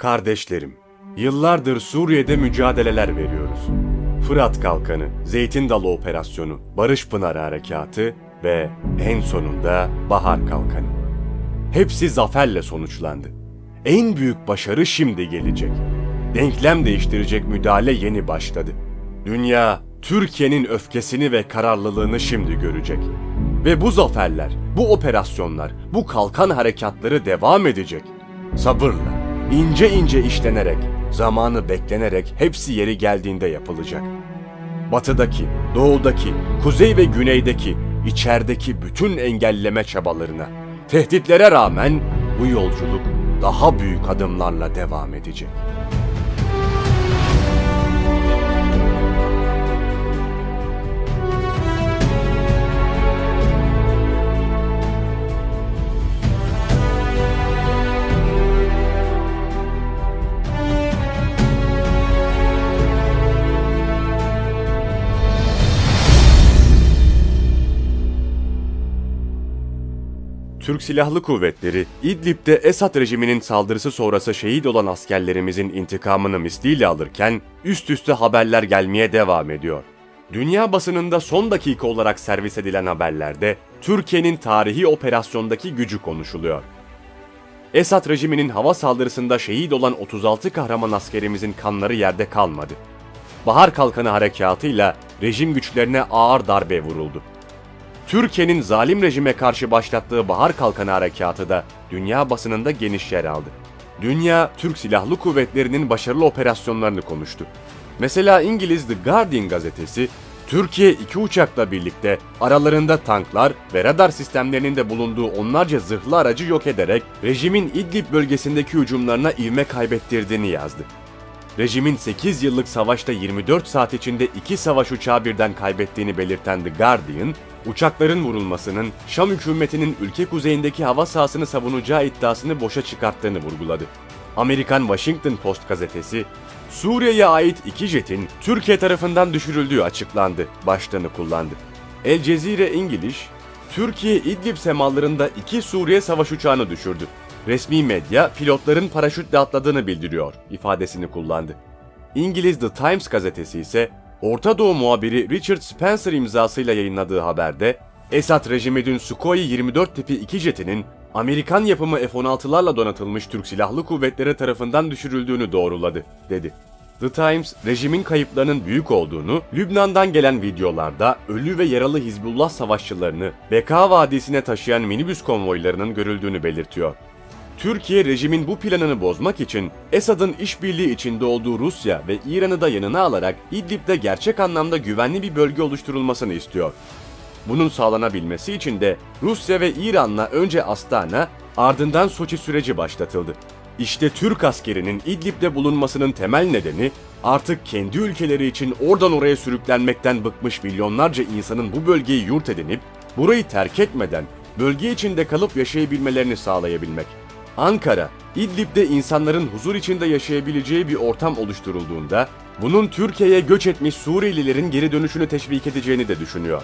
Kardeşlerim, yıllardır Suriye'de mücadeleler veriyoruz. Fırat Kalkanı, Zeytin Dalı Operasyonu, Barış Pınarı Harekatı ve en sonunda Bahar Kalkanı. Hepsi zaferle sonuçlandı. En büyük başarı şimdi gelecek. Denklem değiştirecek müdahale yeni başladı. Dünya, Türkiye'nin öfkesini ve kararlılığını şimdi görecek. Ve bu zaferler, bu operasyonlar, bu kalkan harekatları devam edecek. Sabırla, ince ince işlenerek, zamanı beklenerek hepsi yeri geldiğinde yapılacak. Batıdaki, doğudaki, kuzey ve güneydeki, içerideki bütün engelleme çabalarına, tehditlere rağmen bu yolculuk daha büyük adımlarla devam edecek. Türk Silahlı Kuvvetleri, İdlib'de Esad rejiminin saldırısı sonrası şehit olan askerlerimizin intikamını misliyle alırken üst üste haberler gelmeye devam ediyor. Dünya basınında son dakika olarak servis edilen haberlerde Türkiye'nin tarihi operasyondaki gücü konuşuluyor. Esad rejiminin hava saldırısında şehit olan 36 kahraman askerimizin kanları yerde kalmadı. Bahar Kalkanı harekatıyla rejim güçlerine ağır darbe vuruldu. Türkiye'nin zalim rejime karşı başlattığı Bahar Kalkanı Harekatı da dünya basınında geniş yer aldı. Dünya, Türk Silahlı Kuvvetleri'nin başarılı operasyonlarını konuştu. Mesela İngiliz The Guardian gazetesi, Türkiye iki uçakla birlikte aralarında tanklar ve radar sistemlerinin de bulunduğu onlarca zırhlı aracı yok ederek rejimin İdlib bölgesindeki hücumlarına ivme kaybettirdiğini yazdı. Rejimin 8 yıllık savaşta 24 saat içinde iki savaş uçağı birden kaybettiğini belirten The Guardian, uçakların vurulmasının Şam hükümetinin ülke kuzeyindeki hava sahasını savunacağı iddiasını boşa çıkarttığını vurguladı. Amerikan Washington Post gazetesi, Suriye'ye ait iki jetin Türkiye tarafından düşürüldüğü açıklandı başlığını kullandı. El Cezire İngiliz, Türkiye İdlib semalarında iki Suriye savaş uçağını düşürdü. Resmi medya pilotların paraşütle atladığını bildiriyor ifadesini kullandı. İngiliz The Times gazetesi ise Orta Doğu muhabiri Richard Spencer imzasıyla yayınladığı haberde Esad rejimi dün Sukhoi 24 tipi iki jetinin Amerikan yapımı F-16'larla donatılmış Türk Silahlı Kuvvetleri tarafından düşürüldüğünü doğruladı, dedi. The Times, rejimin kayıplarının büyük olduğunu, Lübnan'dan gelen videolarda ölü ve yaralı Hizbullah savaşçılarını Beka Vadisi'ne taşıyan minibüs konvoylarının görüldüğünü belirtiyor. Türkiye rejimin bu planını bozmak için Esad'ın işbirliği içinde olduğu Rusya ve İran'ı da yanına alarak İdlib'de gerçek anlamda güvenli bir bölge oluşturulmasını istiyor. Bunun sağlanabilmesi için de Rusya ve İran'la önce Astana, ardından Soçi süreci başlatıldı. İşte Türk askerinin İdlib'de bulunmasının temel nedeni artık kendi ülkeleri için oradan oraya sürüklenmekten bıkmış milyonlarca insanın bu bölgeyi yurt edinip burayı terk etmeden bölge içinde kalıp yaşayabilmelerini sağlayabilmek. Ankara, İdlib'de insanların huzur içinde yaşayabileceği bir ortam oluşturulduğunda bunun Türkiye'ye göç etmiş Suriyelilerin geri dönüşünü teşvik edeceğini de düşünüyor.